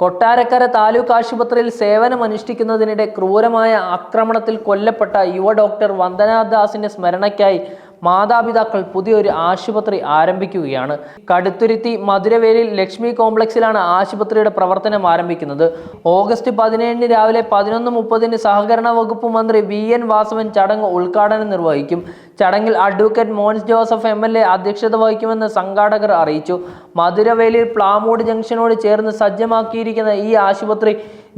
കൊട്ടാരക്കര താലൂക്ക് ആശുപത്രിയിൽ സേവനമനുഷ്ഠിക്കുന്നതിനിടെ ക്രൂരമായ ആക്രമണത്തിൽ കൊല്ലപ്പെട്ട യുവ ഡോക്ടർ വന്ദനാദാസിന്റെ സ്മരണയ്ക്കായി മാതാപിതാക്കൾ പുതിയൊരു ആശുപത്രി ആരംഭിക്കുകയാണ്. കടുത്തുരുത്തി മധുരവേലിൽ ലക്ഷ്മി കോംപ്ലക്സിലാണ് ആശുപത്രിയുടെ പ്രവർത്തനം ആരംഭിക്കുന്നത്. ഓഗസ്റ്റ് പതിനേഴിന് രാവിലെ പതിനൊന്ന് മുപ്പതിന് സഹകരണ വകുപ്പ് മന്ത്രി വി എൻ വാസവൻ ചടങ്ങ് ഉദ്ഘാടനം നിർവഹിക്കും. ചടങ്ങിൽ അഡ്വക്കേറ്റ് മോൻസ് ജോസഫ് എം അധ്യക്ഷത വഹിക്കുമെന്ന് സംഘാടകർ അറിയിച്ചു. മധുരവേലിയിൽ പ്ലാമോഡ് ജംഗ്ഷനോട് ചേർന്ന് സജ്ജമാക്കിയിരിക്കുന്ന ഈ ആശുപത്രി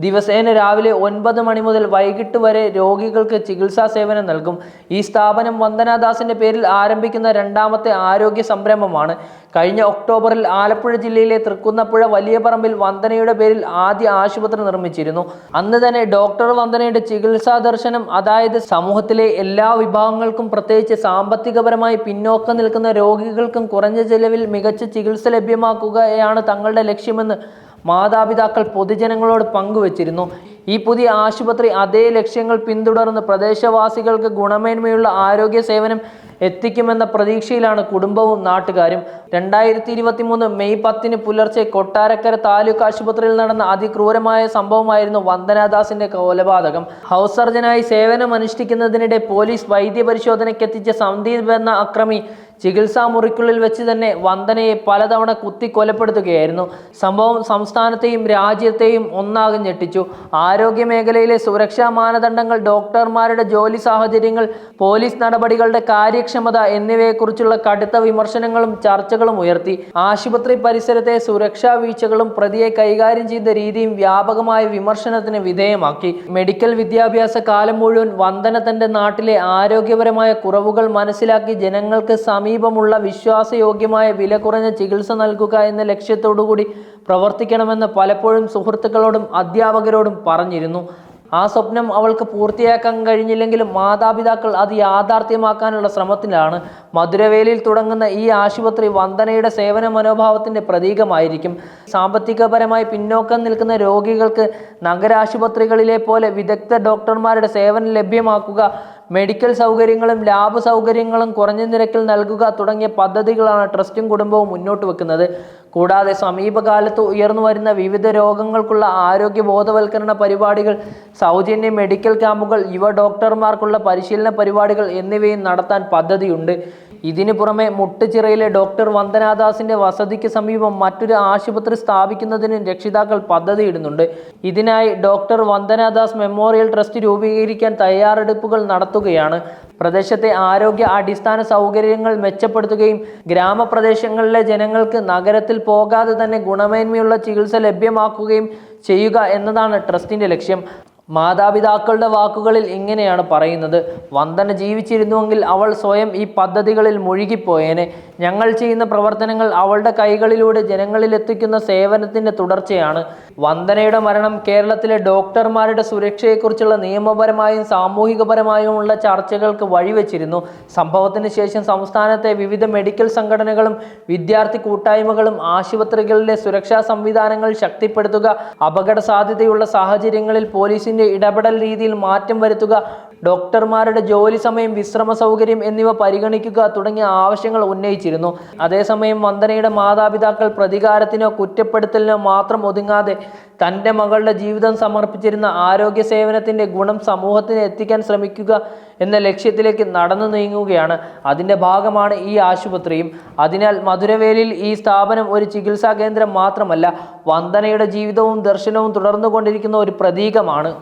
ദിവസേന രാവിലെ ഒൻപത് മണി മുതൽ വൈകിട്ട് വരെ രോഗികൾക്ക് ചികിത്സാ സേവനം നൽകും. ഈ സ്ഥാപനം വന്ദനാദാസിന്റെ പേരിൽ ആരംഭിക്കുന്ന രണ്ടാമത്തെ ആരോഗ്യ സംരംഭമാണ്. കഴിഞ്ഞ ഒക്ടോബറിൽ ആലപ്പുഴ ജില്ലയിലെ തൃക്കുന്നപ്പുഴ വലിയ പറമ്പിൽ വന്ദനയുടെ പേരിൽ ആദ്യ ആശുപത്രി നിർമ്മിച്ചിരുന്നു. അന്ന് തന്നെ ഡോക്ടർ വന്ദനയുടെ ചികിത്സാ ദർശനം അതായത് സമൂഹത്തിലെ എല്ലാ വിഭാഗങ്ങൾക്കും പ്രത്യേകിച്ച് സാമ്പത്തികപരമായി പിന്നോക്കം നിൽക്കുന്ന രോഗികൾക്കും കുറഞ്ഞ ചെലവിൽ മികച്ച ചികിത്സ ലഭ്യമാക്കുകയാണ് തങ്ങളുടെ ലക്ഷ്യമെന്ന് മാതാപിതാക്കൾ പൊതുജനങ്ങളോട് പങ്കുവച്ചിരുന്നു. ഈ പുതിയ ആശുപത്രി അതേ ലക്ഷ്യങ്ങൾ പിന്തുടർന്ന് പ്രദേശവാസികൾക്ക് ഗുണമേന്മയുള്ള ആരോഗ്യ സേവനം എത്തിക്കുമെന്ന പ്രതീക്ഷയിലാണ് കുടുംബവും നാട്ടുകാരും. രണ്ടായിരത്തി ഇരുപത്തി മൂന്ന് മെയ് പത്തിന് പുലർച്ചെ കൊട്ടാരക്കര താലൂക്ക് ആശുപത്രിയിൽ നടന്ന അതിക്രൂരമായ സംഭവമായിരുന്നു വന്ദനാദാസിന്റെ കൊലപാതകം. ഹൗസ് സർജനായി സേവനം അനുഷ്ഠിക്കുന്നതിനിടെ പോലീസ് വൈദ്യപരിശോധനയ്ക്കെത്തിച്ച സന്ദീപ് എന്ന അക്രമി ചികിത്സാ മുറിക്കുള്ളിൽ വെച്ച് തന്നെ വന്ദനയെ പലതവണ കുത്തി കൊലപ്പെടുത്തുകയായിരുന്നു. സംഭവം സംസ്ഥാനത്തെയും രാജ്യത്തെയും ഒന്നാകെ ഞെട്ടിച്ചു. ആരോഗ്യ മേഖലയിലെ സുരക്ഷാ മാനദണ്ഡങ്ങൾ ഡോക്ടർമാരുടെ ജോലി സാഹചര്യങ്ങൾ പോലീസ് നടപടികളുടെ കാര്യക്ഷമത എന്നിവയെക്കുറിച്ചുള്ള കടുത്ത വിമർശനങ്ങളും ചർച്ചകളും ഉയർത്തി. ആശുപത്രി പരിസരത്തെ സുരക്ഷാ വീഴ്ചകളും പ്രതിയെ കൈകാര്യം ചെയ്ത രീതിയും വ്യാപകമായ വിമർശനത്തിന് വിധേയമാക്കി. മെഡിക്കൽ വിദ്യാഭ്യാസ കാലം മുഴുവൻ വന്ദന തന്റെ നാട്ടിലെ ആരോഗ്യപരമായ കുറവുകൾ മനസ്സിലാക്കി ജനങ്ങൾക്ക് സമീപമുള്ള വിശ്വാസയോഗ്യമായ വില കുറഞ്ഞ ചികിത്സ നൽകുക എന്ന ലക്ഷ്യത്തോടുകൂടി പ്രവർത്തിക്കണമെന്ന് പലപ്പോഴും സുഹൃത്തുക്കളോടും അധ്യാപകരോടും പറഞ്ഞിരുന്നു. ആ സ്വപ്നം അവൾക്ക് പൂർത്തിയാക്കാൻ കഴിഞ്ഞില്ലെങ്കിലും മാതാപിതാക്കൾ അത് യാഥാർത്ഥ്യമാക്കാനുള്ള ശ്രമത്തിലാണ് മധുരവേലിയിൽ തുടങ്ങുന്ന ഈ ആശുപത്രി വന്ദനയുടെ സേവന മനോഭാവത്തിന്റെ പ്രതീകമായിരിക്കും. സാമ്പത്തികപരമായി പിന്നോക്കം നിൽക്കുന്ന രോഗികൾക്ക് നഗരാശുപത്രികളിലെ പോലെ വിദഗ്ധ ഡോക്ടർമാരുടെ സേവനം ലഭ്യമാക്കുക മെഡിക്കൽ സൗകര്യങ്ങളും ലാബ് സൗകര്യങ്ങളും കുറഞ്ഞ നിരക്കിൽ നൽകുക തുടങ്ങിയ പദ്ധതികളാണ് ട്രസ്റ്റും കുടുംബവും മുന്നോട്ട് വെക്കുന്നത്. കൂടാതെ സമീപകാലത്ത് ഉയർന്നു വരുന്ന വിവിധ രോഗങ്ങൾക്കുള്ള ആരോഗ്യ ബോധവൽക്കരണ പരിപാടികൾ സൗജന്യ മെഡിക്കൽ ക്യാമ്പുകൾ യുവ ഡോക്ടർമാർക്കുള്ള പരിശീലന പരിപാടികൾ എന്നിവയും നടത്താൻ പദ്ധതിയുണ്ട്. ഇതിനു പുറമെ മുട്ടുചിറയിലെ ഡോക്ടർ വന്ദനാദാസിന്റെ വസതിക്ക് സമീപം മറ്റൊരു ആശുപത്രി സ്ഥാപിക്കുന്നതിന് രക്ഷിതാക്കൾ പദ്ധതിയിടുന്നുണ്ട്. ഇതിനായി ഡോക്ടർ വന്ദനാദാസ് മെമ്മോറിയൽ ട്രസ്റ്റ് രൂപീകരിക്കാൻ തയ്യാറെടുപ്പുകൾ നടത്തുകയാണ്. പ്രദേശത്തെ ആരോഗ്യ അടിസ്ഥാന സൗകര്യങ്ങൾ മെച്ചപ്പെടുത്തുകയും ഗ്രാമപ്രദേശങ്ങളിലെ ജനങ്ങൾക്ക് നഗരത്തിൽ പോകാതെ തന്നെ ഗുണമേന്മയുള്ള ചികിത്സ ലഭ്യമാക്കുകയും ചെയ്യുക എന്നതാണ് ട്രസ്റ്റിന്റെ ലക്ഷ്യം. മാതാപിതാക്കളുടെ വാക്കുകളിൽ ഇങ്ങനെയാണ് പറയുന്നത്. വന്ദന ജീവിച്ചിരുന്നുവെങ്കിൽ അവൾ സ്വയം ഈ പദ്ധതികളിൽ മുഴുകിപ്പോയേനെ. ഞങ്ങൾ ചെയ്യുന്ന പ്രവർത്തനങ്ങൾ അവളുടെ കൈകളിലൂടെ ജനങ്ങളിൽ എത്തിക്കുന്ന സേവനത്തിന്റെ തുടർച്ചയാണ്. വന്ദനയുടെ മരണം കേരളത്തിലെ ഡോക്ടർമാരുടെ സുരക്ഷയെക്കുറിച്ചുള്ള നിയമപരമായും സാമൂഹികപരമായുമുള്ള ചർച്ചകൾക്ക് വഴിവെച്ചിരുന്നു. സംഭവത്തിന് ശേഷം സംസ്ഥാനത്തെ വിവിധ മെഡിക്കൽ സംഘടനകളും വിദ്യാർത്ഥി കൂട്ടായ്മകളും ആശുപത്രികളിലെ സുരക്ഷാ സംവിധാനങ്ങൾ ശക്തിപ്പെടുത്തുക അപകട സാധ്യതയുള്ള സാഹചര്യങ്ങളിൽ പോലീസിന്റെ ഇടപെടൽ രീതിയിൽ മാറ്റം വരുത്തുക ഡോക്ടർമാരുടെ ജോലി സമയം വിശ്രമ സൗകര്യം എന്നിവ പരിഗണിക്കുക തുടങ്ങിയ ആവശ്യങ്ങൾ ഉന്നയിച്ചിരുന്നു. അതേസമയം വന്ദനയുടെ മാതാപിതാക്കൾ പ്രതികാരത്തിനോ കുറ്റപ്പെടുത്തലിനോ മാത്രം ഒതുങ്ങാതെ തന്റെ മകളുടെ ജീവിതം സമർപ്പിച്ചിരുന്ന ആരോഗ്യ സേവനത്തിന്റെ ഗുണം സമൂഹത്തിന് എത്തിക്കാൻ ശ്രമിക്കുക എന്ന ലക്ഷ്യത്തിലേക്ക് നടന്നു നീങ്ങുകയാണ്. അതിന്റെ ഭാഗമാണ് ഈ ആശുപത്രിയും. അതിനാൽ മധുരവേലിൽ ഈ സ്ഥാപനം ഒരു ചികിത്സാ കേന്ദ്രം മാത്രമല്ല വന്ദനയുടെ ജീവിതവും ദർശനവും തുടർന്നുകൊണ്ടിരിക്കുന്ന ഒരു പ്രതീകമാണ്.